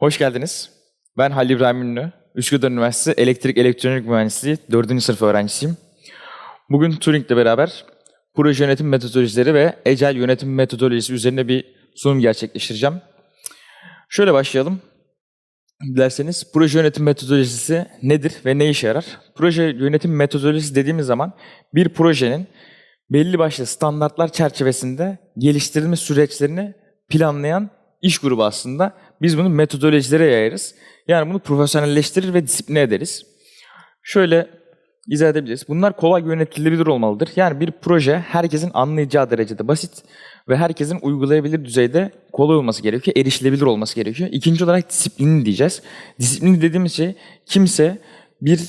Hoş geldiniz. Ben Halil İbrahim Ünlü. Üsküdar Üniversitesi Elektrik Elektronik Mühendisliği 4. sınıf öğrencisiyim. Bugün Turing'le beraber proje yönetim metodolojileri ve Agile yönetim metodolojisi üzerine bir sunum gerçekleştireceğim. Şöyle başlayalım. Dilerseniz proje yönetim metodolojisi nedir ve ne işe yarar? Proje yönetim metodolojisi dediğimiz zaman bir projenin belli başlı standartlar çerçevesinde geliştirilme süreçlerini planlayan iş grubu aslında. Biz bunu metodolojilere yayarız. Yani bunu profesyonelleştirir ve disipline ederiz. Şöyle izah edebiliriz. Bunlar kolay yönetilebilir olmalıdır. Yani bir proje herkesin anlayacağı derecede basit ve herkesin uygulayabilir düzeyde kolay olması gerekiyor, erişilebilir olması gerekiyor. İkinci olarak disiplini diyeceğiz. Disiplini dediğimiz şey kimse bir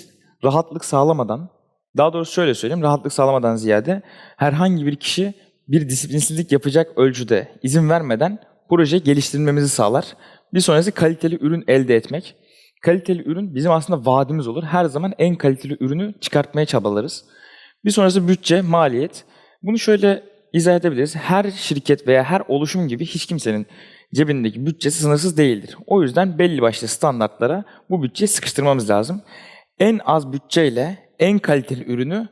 rahatlık sağlamadan, daha doğrusu şöyle söyleyeyim, rahatlık sağlamadan ziyade herhangi bir kişi bir disiplinsizlik yapacak ölçüde izin vermeden proje geliştirmemizi sağlar. Bir sonrası kaliteli ürün elde etmek. Kaliteli ürün bizim aslında vaadimiz olur. Her zaman en kaliteli ürünü çıkartmaya çabalarız. Bir sonrası bütçe, maliyet. Bunu şöyle izah edebiliriz. Her şirket veya her oluşum gibi hiç kimsenin cebindeki bütçesi sınırsız değildir. O yüzden belli başlı standartlara bu bütçeyi sıkıştırmamız lazım. En az bütçeyle en kaliteli ürünü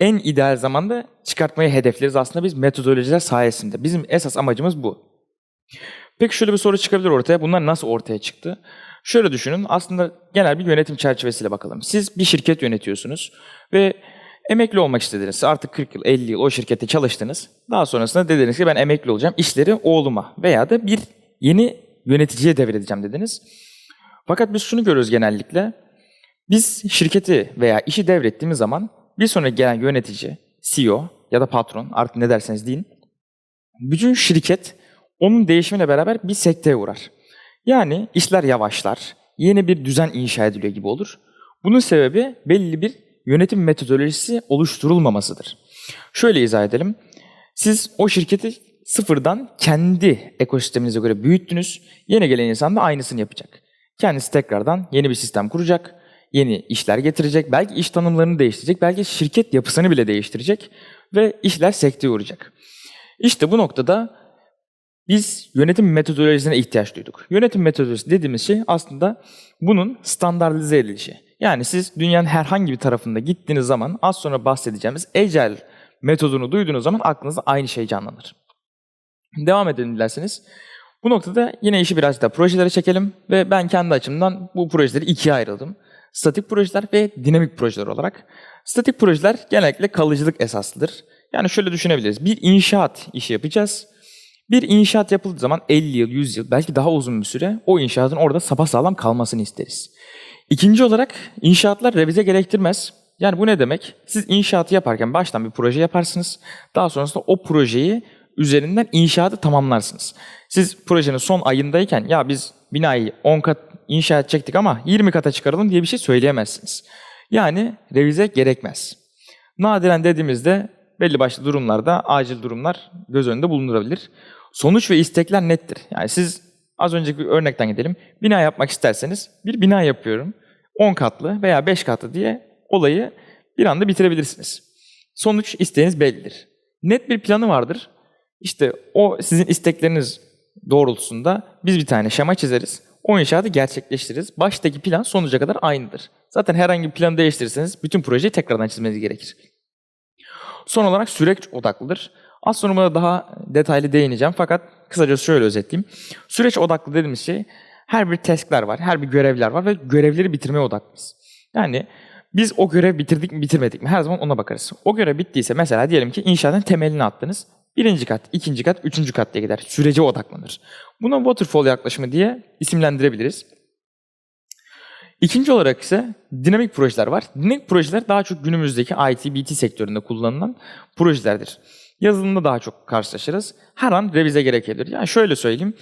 en ideal zamanda çıkartmayı hedefleriz aslında biz metodolojiler sayesinde. Bizim esas amacımız bu. Peki şöyle bir soru çıkabilir ortaya. Bunlar nasıl ortaya çıktı? Şöyle düşünün. Aslında genel bir yönetim çerçevesiyle bakalım. Siz bir şirket yönetiyorsunuz ve emekli olmak istediniz. Artık 40 yıl, 50 yıl o şirkette çalıştınız. Daha sonrasında dediniz ki ben emekli olacağım. İşleri oğluma veya da bir yeni yöneticiye devredeceğim dediniz. Fakat biz şunu görüyoruz genellikle. Biz şirketi veya işi devrettiğimiz zaman bir sonraki gelen yönetici, CEO ya da patron artık ne derseniz deyin. Bütün şirket onun değişimiyle beraber bir sekteye uğrar. Yani işler yavaşlar, yeni bir düzen inşa ediliyor gibi olur. Bunun sebebi belli bir yönetim metodolojisi oluşturulmamasıdır. Şöyle izah edelim. Siz o şirketi sıfırdan kendi ekosisteminize göre büyüttünüz. Yeni gelen insan da aynısını yapacak. Kendisi tekrardan yeni bir sistem kuracak, yeni işler getirecek, belki iş tanımlarını değiştirecek, belki şirket yapısını bile değiştirecek ve işler sekteye uğrayacak. İşte bu noktada biz yönetim metodolojisine ihtiyaç duyduk. Yönetim metodolojisi dediğimiz şey aslında bunun standartize edilişi. Yani siz dünyanın herhangi bir tarafında gittiğiniz zaman az sonra bahsedeceğimiz Agile metodunu duyduğunuz zaman aklınızda aynı şey canlanır. Devam edelim dilerseniz. Bu noktada yine işi biraz da projelere çekelim ve ben kendi açımdan bu projeleri ikiye ayırdım. Statik projeler ve dinamik projeler olarak. Statik projeler genellikle kalıcılık esaslıdır. Yani şöyle düşünebiliriz. Bir inşaat işi yapacağız. Bir inşaat yapıldığı zaman 50 yıl, 100 yıl, belki daha uzun bir süre o inşaatın orada sapasağlam kalmasını isteriz. İkinci olarak inşaatlar revize gerektirmez. Yani bu ne demek? Siz inşaatı yaparken baştan bir proje yaparsınız. Daha sonrasında o projeyi üzerinden inşaatı tamamlarsınız. Siz projenin son ayındayken ya biz binayı 10 kat inşa edecektik ama 20 kata çıkaralım diye bir şey söyleyemezsiniz. Yani revize gerekmez. Nadiren dediğimizde belli başlı durumlarda acil durumlar göz önünde bulundurabilir. Sonuç ve istekler nettir. Yani siz az önceki örnekten gidelim. Bina yapmak isterseniz bir bina yapıyorum. 10 katlı veya 5 katlı diye olayı bir anda bitirebilirsiniz. Sonuç isteğiniz bellidir. Net bir planı vardır. İşte o sizin istekleriniz doğrultusunda biz bir tane şema çizeriz. O inşaatı gerçekleştiririz. Baştaki plan sonuca kadar aynıdır. Zaten herhangi bir planı değiştirirseniz bütün projeyi tekrardan çizmeniz gerekir. Son olarak süreç odaklıdır. Az sonra buna daha detaylı değineceğim fakat kısaca şöyle özetleyeyim. Süreç odaklı dediğimiz şey her bir taskler var, her bir görevler var ve görevleri bitirmeye odaklıyız. Yani biz o görev bitirdik mi bitirmedik mi her zaman ona bakarız. O görev bittiyse mesela diyelim ki inşaatın temelini attınız. Birinci kat, ikinci kat, üçüncü kat diye gider. Sürece odaklanır. Buna waterfall yaklaşımı diye isimlendirebiliriz. İkinci olarak ise dinamik projeler var. Dinamik projeler daha çok günümüzdeki IT, BT sektöründe kullanılan projelerdir. Yazılımda daha çok karşılaşırız. Her an revize gerekebilir. Yani şöyle söyleyeyim.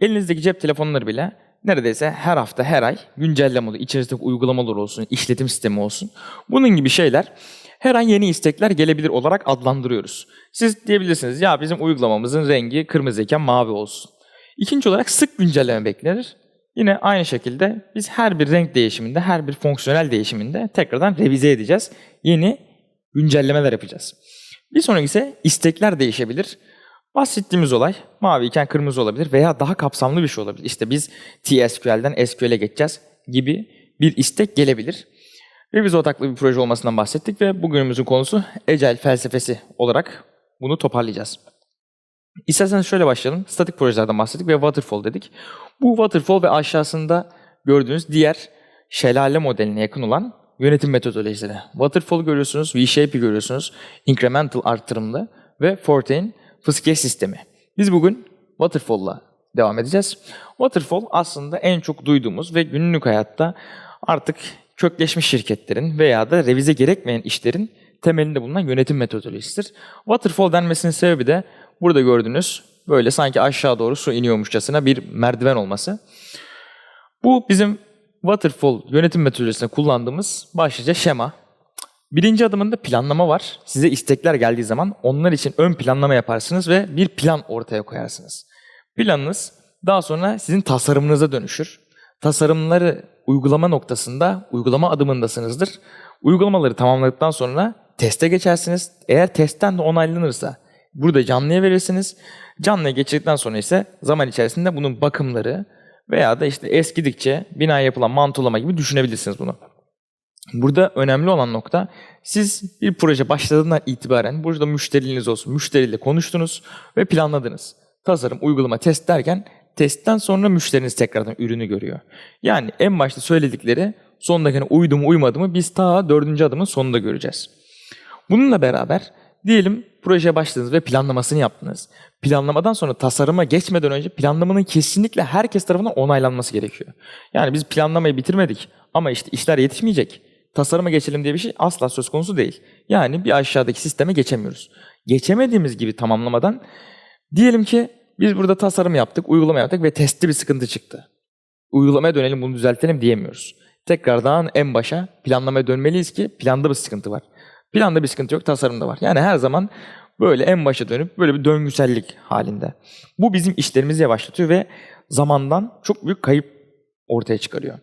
Elinizdeki cep telefonları bile neredeyse her hafta, her ay güncelleme oluyor. İçerisindeki uygulamalar olsun, işletim sistemi olsun. Bunun gibi şeyler her an yeni istekler gelebilir olarak adlandırıyoruz. Siz diyebilirsiniz ya bizim uygulamamızın rengi kırmızıyken mavi olsun. İkinci olarak sık güncelleme beklenir. Yine aynı şekilde biz her bir renk değişiminde, her bir fonksiyonel değişiminde tekrardan revize edeceğiz. Yeni güncellemeler yapacağız. Bir sonraki ise istekler değişebilir. Bahsettiğimiz olay mavi iken kırmızı olabilir veya daha kapsamlı bir şey olabilir. İşte biz TSQL'den SQL'e geçeceğiz gibi bir istek gelebilir. Revize odaklı bir proje olmasından bahsettik ve bugünümüzün konusu Agile felsefesi olarak bunu toparlayacağız. İsterseniz şöyle başlayalım. Statik projelerden bahsettik ve Waterfall dedik. Bu Waterfall ve aşağısında gördüğünüz diğer şelale modeline yakın olan yönetim metodolojileri. Waterfall görüyorsunuz, V-Shape'i görüyorsunuz, incremental artırımlı ve Forte'in fıskiye sistemi. Biz bugün Waterfall'la devam edeceğiz. Waterfall aslında en çok duyduğumuz ve günlük hayatta artık kökleşmiş şirketlerin veya da revize gerekmeyen işlerin temelinde bulunan yönetim metodolojisidir. Waterfall denmesinin sebebi de burada gördüğünüz böyle sanki aşağı doğru su iniyormuşçasına bir merdiven olması. Bu bizim Waterfall yönetim metodolojisinde kullandığımız başlıca şema. Birinci adımında planlama var. Size istekler geldiği zaman onlar için ön planlama yaparsınız ve bir plan ortaya koyarsınız. Planınız daha sonra sizin tasarımınıza dönüşür. Tasarımları uygulama noktasında, uygulama adımındasınızdır. Uygulamaları tamamladıktan sonra teste geçersiniz. Eğer testten de onaylanırsa burada canlıya verirsiniz. Canlıya geçirdikten sonra ise zaman içerisinde bunun bakımları veya da işte eskidikçe bina yapılan mantolama gibi düşünebilirsiniz bunu. Burada önemli olan nokta siz bir proje başladığından itibaren burada müşteriniz olsun. Müşteriyle konuştunuz ve planladınız. Tasarım, uygulama, test derken testten sonra müşteriniz tekrardan ürünü görüyor. Yani en başta söyledikleri son dakikana uydu mu uymadı mı biz ta dördüncü adımın sonunda göreceğiz. Bununla beraber diyelim projeye başladınız ve planlamasını yaptınız. Planlamadan sonra tasarıma geçmeden önce planlamanın kesinlikle herkes tarafından onaylanması gerekiyor. Yani biz planlamayı bitirmedik ama işte işler yetişmeyecek. Tasarıma geçelim diye bir şey asla söz konusu değil. Yani bir aşağıdaki sisteme geçemiyoruz. Geçemediğimiz gibi tamamlamadan diyelim ki biz burada tasarım yaptık, uygulama yaptık ve testte bir sıkıntı çıktı. Uygulamaya dönelim bunu düzeltelim diyemiyoruz. Tekrardan en başa planlamaya dönmeliyiz ki planda bir sıkıntı var. Planda bir sıkıntı yok, tasarımda var. Yani her zaman böyle en başa dönüp böyle bir döngüsellik halinde. Bu bizim işlerimizi yavaşlatıyor ve zamandan çok büyük kayıp ortaya çıkarıyor.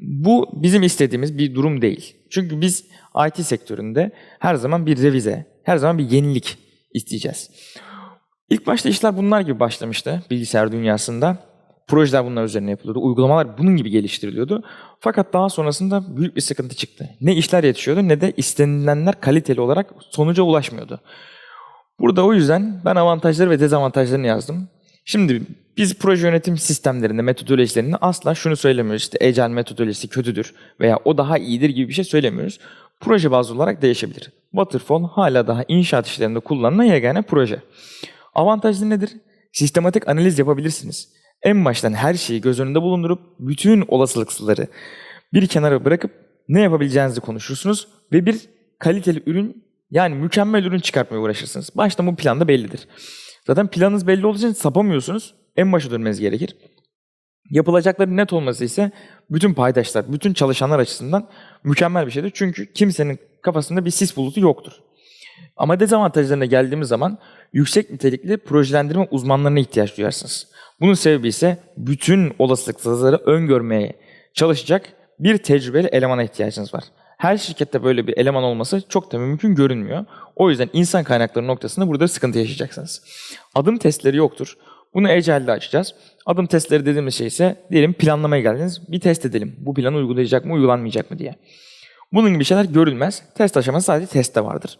Bu bizim istediğimiz bir durum değil. Çünkü biz IT sektöründe her zaman bir revize, her zaman bir yenilik isteyeceğiz. İlk başta işler bunlar gibi başlamıştı bilgisayar dünyasında. Projeler bunlar üzerine yapılıyordu. Uygulamalar bunun gibi geliştiriliyordu. Fakat daha sonrasında büyük bir sıkıntı çıktı. Ne işler yetişiyordu ne de istenilenler kaliteli olarak sonuca ulaşmıyordu. Burada o yüzden ben avantajları ve dezavantajlarını yazdım. Şimdi biz proje yönetim sistemlerinde, metodolojilerinde asla şunu söylemiyoruz. İşte Agile metodolojisi kötüdür veya o daha iyidir gibi bir şey söylemiyoruz. Proje bazlı olarak değişebilir. Waterfall hala daha inşaat işlerinde kullanılan yegane proje. Avantajı nedir? Sistematik analiz yapabilirsiniz. En baştan her şeyi göz önünde bulundurup bütün olasılıkları bir kenara bırakıp ne yapabileceğinizi konuşursunuz ve bir kaliteli ürün yani mükemmel ürün çıkartmaya uğraşırsınız. Başta bu planda bellidir. Zaten planınız belli olduğu için sapamıyorsunuz. En başa dönmeniz gerekir. Yapılacakların net olması ise bütün paydaşlar, bütün çalışanlar açısından mükemmel bir şeydir. Çünkü kimsenin kafasında bir sis bulutu yoktur. Ama dezavantajlarına geldiğimiz zaman yüksek nitelikli projelendirme uzmanlarına ihtiyaç duyarsınız. Bunun sebebi ise bütün olasılıkları öngörmeye çalışacak bir tecrübeli elemana ihtiyacınız var. Her şirkette böyle bir eleman olması çok da mümkün görünmüyor. O yüzden insan kaynakları noktasında burada sıkıntı yaşayacaksınız. Adım testleri yoktur. Bunu Agile'de açacağız. Adım testleri dediğimiz şey ise diyelim planlamaya geldiniz. Bir test edelim. Bu planı uygulayacak mı uygulanmayacak mı diye. Bunun gibi şeyler görülmez. Test aşaması sadece testte vardır.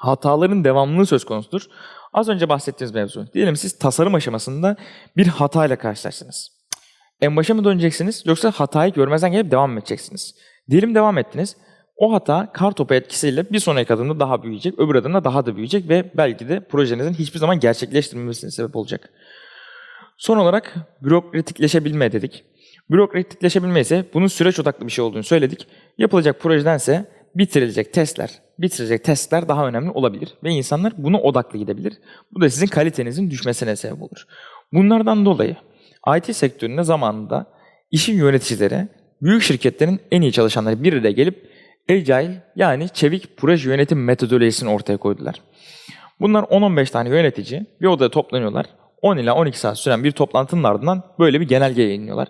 Hataların devamlılığı söz konusudur. Az önce bahsettiğimiz mevzu. Diyelim siz tasarım aşamasında bir hatayla karşılaştınız. En başa mı döneceksiniz yoksa hatayı görmezden gelip devam mı edeceksiniz? Diyelim devam ettiniz. O hata kar topu etkisiyle bir sonraki adımda daha büyüyecek, öbür adımda daha da büyüyecek ve belki de projenizin hiçbir zaman gerçekleştirilmemesine sebep olacak. Son olarak bürokratikleşebilme dedik. Bürokratikleşebilme ise bunun süreç odaklı bir şey olduğunu söyledik. Yapılacak projedense bitirilecek testler, bitirecek testler daha önemli olabilir ve insanlar buna odaklı gidebilir. Bu da sizin kalitenizin düşmesine sebep olur. Bunlardan dolayı IT sektöründe zamanında işin yöneticileri büyük şirketlerin en iyi çalışanları bir de gelip Agile yani çevik proje yönetim metodolojisini ortaya koydular. Bunlar 10-15 tane yönetici bir odada toplanıyorlar. 10 ila 12 saat süren bir toplantının ardından böyle bir genelge yayınlıyorlar.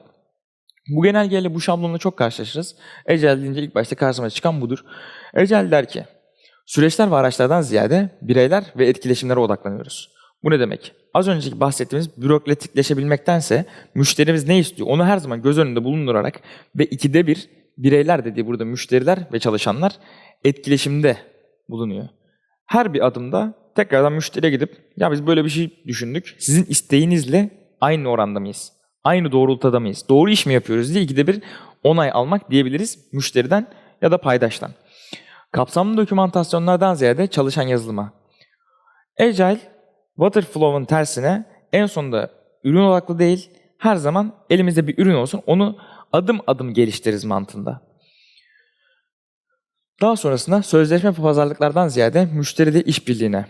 Bu genelgeyle bu şablonla çok karşılaşırız. Agile deyince ilk başta karşıma çıkan budur. Agile der ki, Süreçler ve araçlardan ziyade bireyler ve etkileşimlere odaklanıyoruz. Bu ne demek? Az önceki bahsettiğimiz bürokratikleşebilmektense müşterimiz ne istiyor onu her zaman göz önünde bulundurarak ve ikide bir bireyler dediği burada müşteriler ve çalışanlar etkileşimde bulunuyor. Her bir adımda tekrardan müşteriye gidip ya biz böyle bir şey düşündük. Sizin isteğinizle aynı oranda mıyız? Aynı doğrultuda mıyız? Doğru iş mi yapıyoruz diye ikide bir onay almak diyebiliriz müşteriden ya da paydaştan. Kapsamlı dokümantasyonlardan ziyade çalışan yazılıma. Agile, Waterflow'un tersine en sonunda ürün odaklı değil, her zaman elimizde bir ürün olsun, onu adım adım geliştiririz mantığında. Daha sonrasında sözleşme pazarlıklardan ziyade müşteride işbirliğine.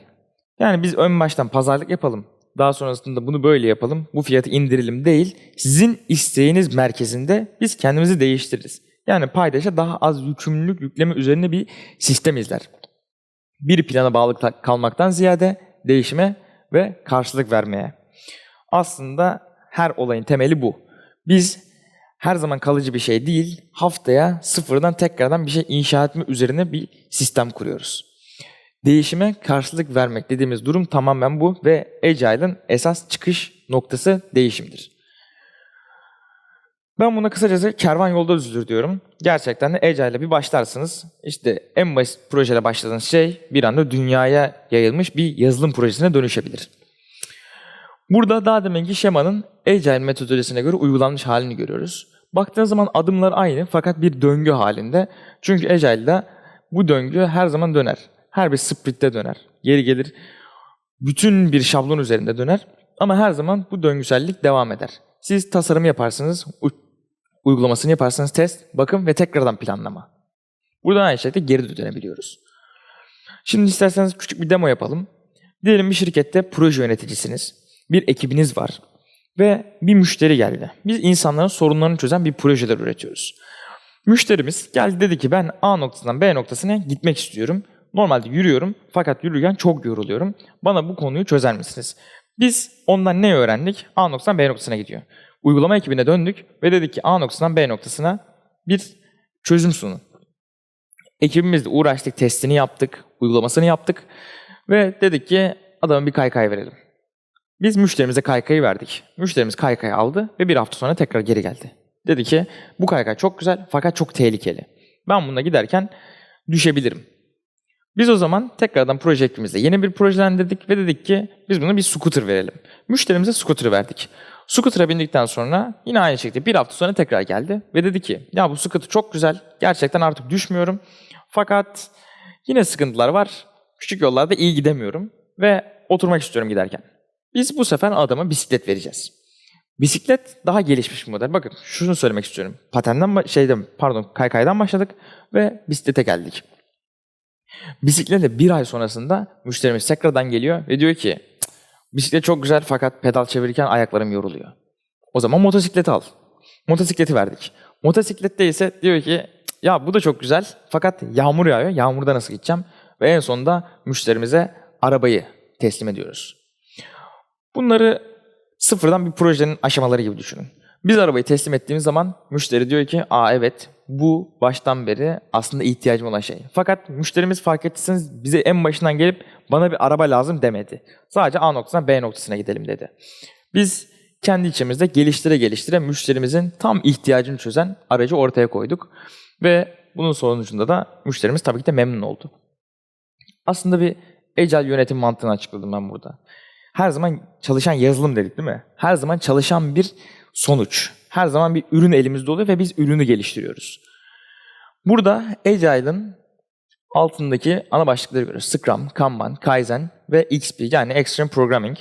Yani biz ön baştan pazarlık yapalım. Daha sonrasında bunu böyle yapalım. Bu fiyatı indirelim değil. Sizin isteğiniz merkezinde biz kendimizi değiştiririz. Yani paydaşa daha az yükümlülük yükleme üzerine bir sistem izler. Bir plana bağlı ta- kalmaktan ziyade değişime ve karşılık vermeye. Aslında her olayın temeli bu. Biz her zaman kalıcı bir şey değil, haftaya sıfırdan tekrardan bir şey inşa etme üzerine bir sistem kuruyoruz. Değişime karşılık vermek dediğimiz durum tamamen bu ve Agile'ın esas çıkış noktası değişimdir. Ben buna kısacası kervan yolda düzülür diyorum. Gerçekten de Agile'le bir başlarsınız. İşte en basit projeyle başladığınız şey bir anda dünyaya yayılmış bir yazılım projesine dönüşebilir. Burada daha deminki şemanın Agile metodolojisine göre uygulanmış halini görüyoruz. Baktığınız zaman adımlar aynı fakat bir döngü halinde. Çünkü Agile'da bu döngü her zaman döner. Her bir sprintte döner. Geri gelir. Bütün bir şablon üzerinde döner. Ama her zaman bu döngüsellik devam eder. Siz tasarım yaparsınız, uygulamasını yaparsınız, test, bakım ve tekrardan planlama. Buradan aynı şekilde geri dönebiliyoruz. Şimdi isterseniz küçük bir demo yapalım. Diyelim bir şirkette proje yöneticisiniz. Bir ekibiniz var. Ve bir müşteri geldi. Biz insanların sorunlarını çözen bir projeler üretiyoruz. Müşterimiz geldi dedi ki ben A noktasından B noktasına gitmek istiyorum. Normalde yürüyorum fakat yürürken çok yoruluyorum. Bana bu konuyu çözer misiniz? Biz ondan ne öğrendik? A noktasından B noktasına gidiyor. Uygulama ekibine döndük ve dedik ki A noktasından B noktasına bir çözüm sunun. Ekibimizle uğraştık, testini yaptık, uygulamasını yaptık ve dedik ki adama bir kaykay verelim. Biz müşterimize kaykayı verdik. Müşterimiz kaykayı aldı ve bir hafta sonra tekrar geri geldi. Dedi ki bu kaykay çok güzel fakat çok tehlikeli. Ben bununla giderken düşebilirim. Biz o zaman tekrardan proje ekibimizle yeni bir projelendirdik ve dedik ki biz buna bir scooter verelim. Müşterimize scooter verdik. Scooter'a bindikten sonra yine aynı şekilde bir hafta sonra tekrar geldi ve dedi ki ya bu scooter çok güzel. Gerçekten artık düşmüyorum. Fakat yine sıkıntılar var. Küçük yollarda iyi gidemiyorum ve oturmak istiyorum giderken. Biz bu sefer adama bisiklet vereceğiz. Bisiklet daha gelişmiş bir model. Bakın şunu söylemek istiyorum. Patenden şeyden pardon kaykaydan başladık ve bisiklete geldik. Bisikletle bir ay sonrasında müşterimiz tekrardan geliyor ve diyor ki "Cık, bisiklet çok güzel fakat pedal çevirirken ayaklarım yoruluyor. O zaman motosikleti al. Motosikleti verdik. Motosiklette ise diyor ki "Cık, ya bu da çok güzel fakat yağmur yağıyor. Yağmurda nasıl gideceğim? Ve en sonunda müşterimize arabayı teslim ediyoruz. Bunları sıfırdan bir projenin aşamaları gibi düşünün. Biz arabayı teslim ettiğimiz zaman müşteri diyor ki aa evet bu baştan beri aslında ihtiyacım olan şey. Fakat müşterimiz fark ettiyseniz bize en başından gelip bana bir araba lazım demedi. Sadece A noktasından B noktasına gidelim dedi. Biz kendi içimizde geliştire geliştire müşterimizin tam ihtiyacını çözen aracı ortaya koyduk. Ve bunun sonucunda da müşterimiz tabii ki de memnun oldu. Aslında bir Agile yönetim mantığını açıkladım ben burada. Her zaman çalışan yazılım dedik değil mi? Her zaman çalışan bir sonuç. Her zaman bir ürün elimizde oluyor ve biz ürünü geliştiriyoruz. Burada Agile'ın altındaki ana başlıkları görüyoruz. Scrum, Kanban, Kaizen ve XP yani Extreme Programming.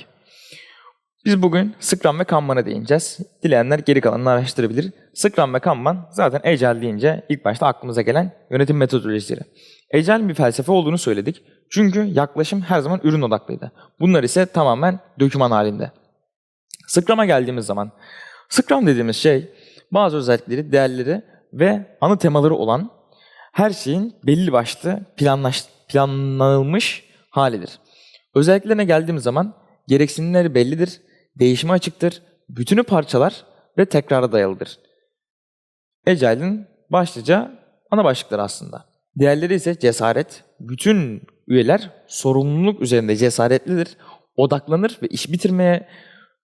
Biz bugün Scrum ve Kanban'a değineceğiz. Dileyenler geri kalanını araştırabilir. Scrum ve Kanban zaten Agile deyince ilk başta aklımıza gelen yönetim metodolojileri. Agile bir felsefe olduğunu söyledik. Çünkü yaklaşım her zaman ürün odaklıydı. Bunlar ise tamamen döküman halinde. Scrum'a geldiğimiz zaman, Scrum dediğimiz şey bazı özellikleri, değerleri ve ana temaları olan her şeyin belli başlı planlaş, planlanılmış halidir. Özelliklerine geldiğimiz zaman gereksinimleri bellidir, değişime açıktır, bütünü parçalar ve tekrara dayalıdır. Agile'in başlıca ana başlıkları aslında. Diğerleri ise cesaret, bütün üyeler sorumluluk üzerinde cesaretlidir, odaklanır ve iş bitirmeye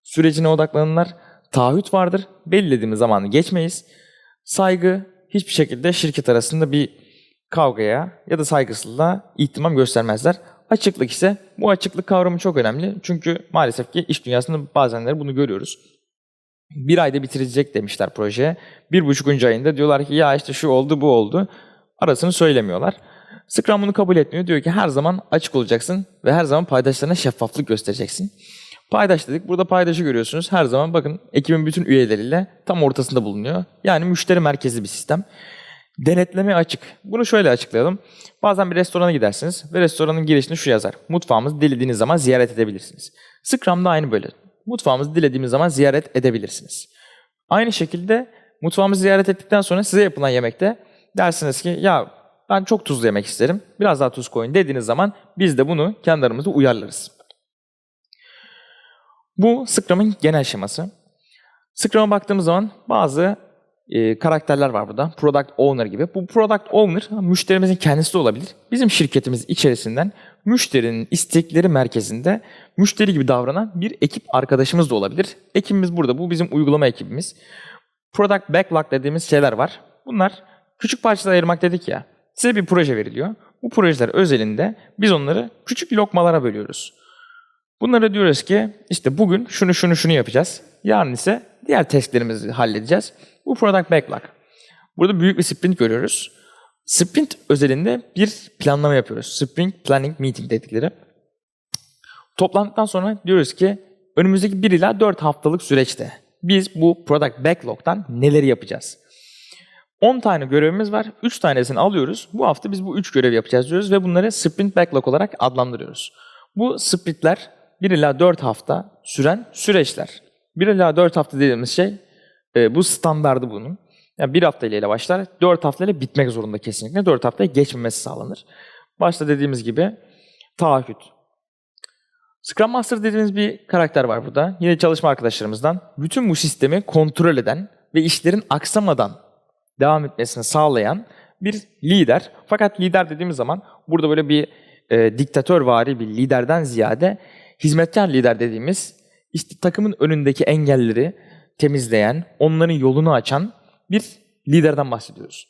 sürecine odaklanırlar. Taahhüt vardır, belirlediğimiz zamanı geçmeyiz. Saygı hiçbir şekilde şirket arasında bir kavgaya ya da saygısızlığa ihtimam göstermezler. Açıklık ise bu açıklık kavramı çok önemli. Çünkü maalesef ki iş dünyasında bazenleri bunu görüyoruz. Bir ayda bitirecek demişler projeye. Bir buçukuncu ayında diyorlar ki ya işte şu oldu bu oldu. Arasını söylemiyorlar. Scrum bunu kabul etmiyor. Diyor ki her zaman açık olacaksın ve her zaman paydaşlarına şeffaflık göstereceksin. Paydaş dedik. Burada paydaşı görüyorsunuz. Her zaman bakın ekibin bütün üyeleriyle tam ortasında bulunuyor. Yani müşteri merkezli bir sistem. Denetleme açık. Bunu şöyle açıklayalım. Bazen bir restorana gidersiniz ve restoranın girişinde şu yazar. Mutfağımızı dilediğiniz zaman ziyaret edebilirsiniz. Scrum'da aynı böyle. Mutfağımızı dilediğimiz zaman ziyaret edebilirsiniz. Aynı şekilde mutfağımızı ziyaret ettikten sonra size yapılan yemekte dersiniz ki ya ben çok tuzlu yemek isterim. Biraz daha tuz koyun dediğiniz zaman biz de bunu kendi aramızda uyarlarız. Bu Scrum'ın genel şeması. Scrum'a baktığımız zaman bazı e, karakterler var burada. Product Owner gibi. Bu Product Owner müşterimizin kendisi de olabilir. Bizim şirketimiz içerisinden müşterinin istekleri merkezinde müşteri gibi davranan bir ekip arkadaşımız da olabilir. Ekibimiz burada. Bu bizim uygulama ekibimiz. Product Backlog dediğimiz şeyler var. Bunlar küçük parçalara ayırmak dedik ya. Size bir proje veriliyor. Bu projeler özelinde biz onları küçük lokmalara bölüyoruz. Bunlara diyoruz ki işte bugün şunu şunu şunu yapacağız. Yarın ise diğer testlerimizi halledeceğiz. Bu product backlog. Burada büyük bir sprint görüyoruz. Sprint özelinde bir planlama yapıyoruz. Sprint planning meeting dedikleri. Toplantıdan sonra diyoruz ki önümüzdeki 1 ila 4 haftalık süreçte biz bu product backlog'dan neleri yapacağız? 10 tane görevimiz var. 3 tanesini alıyoruz. Bu hafta biz bu 3 görev yapacağız diyoruz ve bunları sprint backlog olarak adlandırıyoruz. Bu sprintler 1 ila 4 hafta süren süreçler. 1 ila 4 hafta dediğimiz şey e, bu standardı bunun. Yani 1 hafta ile başlar. 4 hafta ile bitmek zorunda kesinlikle. 4 haftaya geçmemesi sağlanır. Başta dediğimiz gibi taahhüt. Scrum Master dediğimiz bir karakter var burada. Yine çalışma arkadaşlarımızdan. Bütün bu sistemi kontrol eden ve işlerin aksamadan devam etmesini sağlayan bir lider. Fakat lider dediğimiz zaman burada böyle bir e, diktatörvari bir liderden ziyade hizmetkar lider dediğimiz işte takımın önündeki engelleri temizleyen, onların yolunu açan bir liderden bahsediyoruz.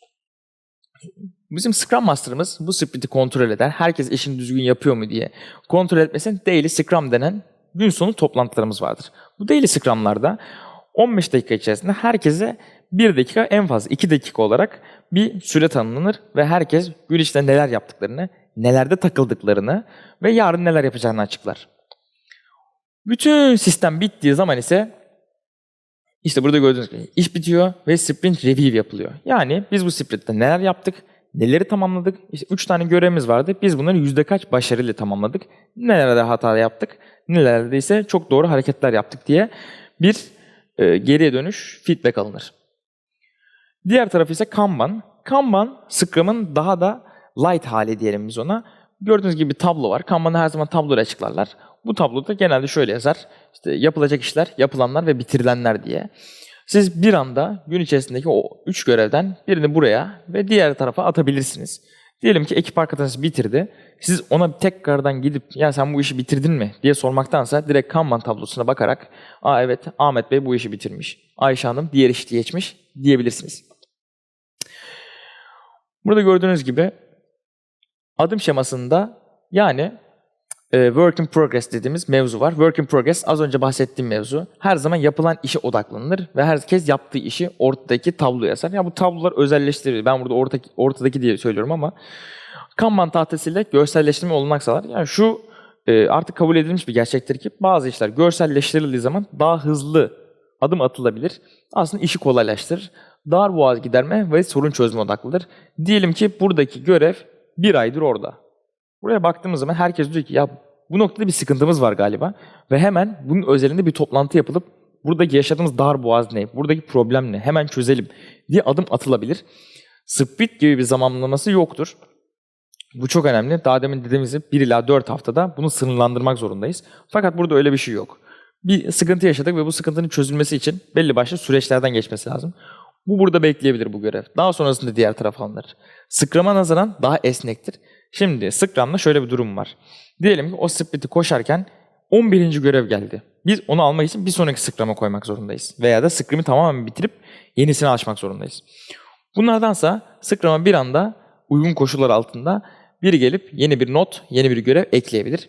Bizim Scrum Master'ımız bu sprint'i kontrol eder. Herkes işini düzgün yapıyor mu diye kontrol etmesin. Daily Scrum denen gün sonu toplantılarımız vardır. Bu Daily Scrum'larda 15 dakika içerisinde herkese 1 dakika en fazla 2 dakika olarak bir süre tanınır ve herkes gün içinde neler yaptıklarını, nelerde takıldıklarını ve yarın neler yapacağını açıklar. Bütün sistem bittiği zaman ise işte burada gördüğünüz gibi iş bitiyor ve sprint review yapılıyor. Yani biz bu sprintte neler yaptık, neleri tamamladık? İşte 3 tane görevimiz vardı. Biz bunları yüzde kaç başarıyla tamamladık? Nelerde hata yaptık? Nelerde ise çok doğru hareketler yaptık diye bir e, geriye dönüş feedback alınır. Diğer tarafı ise Kanban. Kanban Scrum'ın daha da light hali diyelim biz ona. Gördüğünüz gibi bir tablo var. Kanban'ı her zaman tabloda açıklarlar. Bu tabloda genelde şöyle yazar. İşte yapılacak işler, yapılanlar ve bitirilenler diye. Siz bir anda gün içerisindeki o üç görevden birini buraya ve diğer tarafa atabilirsiniz. Diyelim ki ekip arkadaşınız bitirdi. Siz ona tekrardan gidip ya sen bu işi bitirdin mi diye sormaktansa direkt Kanban tablosuna bakarak aa evet Ahmet Bey bu işi bitirmiş. Ayşe Hanım diğer işi geçmiş diyebilirsiniz. Burada gördüğünüz gibi adım şemasında yani e, work in progress dediğimiz mevzu var. Work in progress az önce bahsettiğim mevzu. Her zaman yapılan işe odaklanılır ve herkes yaptığı işi ortadaki tabloya yazar. Ya bu tablolar özelleştirilir. Ben burada ortadaki, ortadaki diye söylüyorum ama Kanban tahtasıyla görselleştirme olanak sağlar. Yani şu e, artık kabul edilmiş bir gerçektir ki bazı işler görselleştirildiği zaman daha hızlı adım atılabilir. Aslında işi kolaylaştırır. Dar boğaz giderme ve sorun çözme odaklıdır. Diyelim ki buradaki görev bir aydır orada. Buraya baktığımız zaman herkes diyor ki ya bu noktada bir sıkıntımız var galiba. Ve hemen bunun özelinde bir toplantı yapılıp buradaki yaşadığımız dar boğaz ne, buradaki problem ne, hemen çözelim diye adım atılabilir. Sprint gibi bir zamanlaması yoktur. Bu çok önemli. Daha demin dediğimiz gibi 1 ila 4 haftada bunu sınırlandırmak zorundayız. Fakat burada öyle bir şey yok. Bir sıkıntı yaşadık ve bu sıkıntının çözülmesi için belli başlı süreçlerden geçmesi lazım. Bu burada bekleyebilir bu görev. Daha sonrasında diğer taraf alınır. Scrum'a nazaran daha esnektir. Şimdi Scrum'da şöyle bir durum var. Diyelim ki o split'i koşarken 11. görev geldi. Biz onu almak için bir sonraki Scrum'a koymak zorundayız. Veya da Scrum'i tamamen bitirip yenisini açmak zorundayız. Bunlardansa Scrum'a bir anda uygun koşullar altında biri gelip yeni bir not, yeni bir görev ekleyebilir.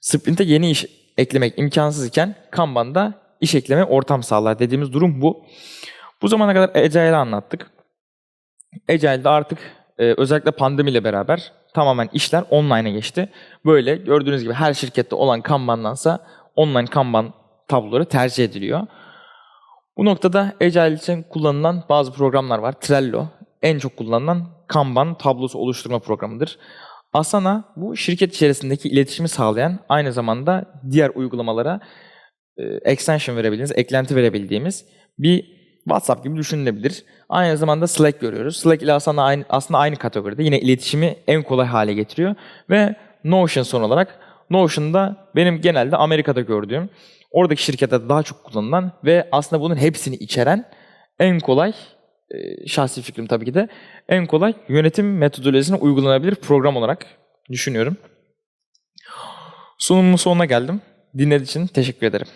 Sprint'e yeni iş eklemek imkansız iken Kanban'da iş ekleme ortam sağlar dediğimiz durum bu. Bu zamana kadar Agile'i anlattık. Agile'de artık e, özellikle pandemiyle beraber tamamen işler online'a geçti. Böyle gördüğünüz gibi her şirkette olan Kanban'dansa online Kanban tabloları tercih ediliyor. Bu noktada Agile için kullanılan bazı programlar var. Trello en çok kullanılan Kanban tablosu oluşturma programıdır. Asana bu şirket içerisindeki iletişimi sağlayan aynı zamanda diğer uygulamalara e, extension verebildiğimiz, eklenti verebildiğimiz bir WhatsApp gibi düşünülebilir. Aynı zamanda Slack görüyoruz. Slack ile Asana aynı, aslında aynı kategoride. Yine iletişimi en kolay hale getiriyor. Ve Notion son olarak. Notion'da benim genelde Amerika'da gördüğüm, oradaki şirketlerde daha çok kullanılan ve aslında bunun hepsini içeren en kolay e, şahsi fikrim tabii ki de en kolay yönetim metodolojisine uygulanabilir program olarak düşünüyorum. Sunumun sonuna geldim. Dinlediğiniz için teşekkür ederim.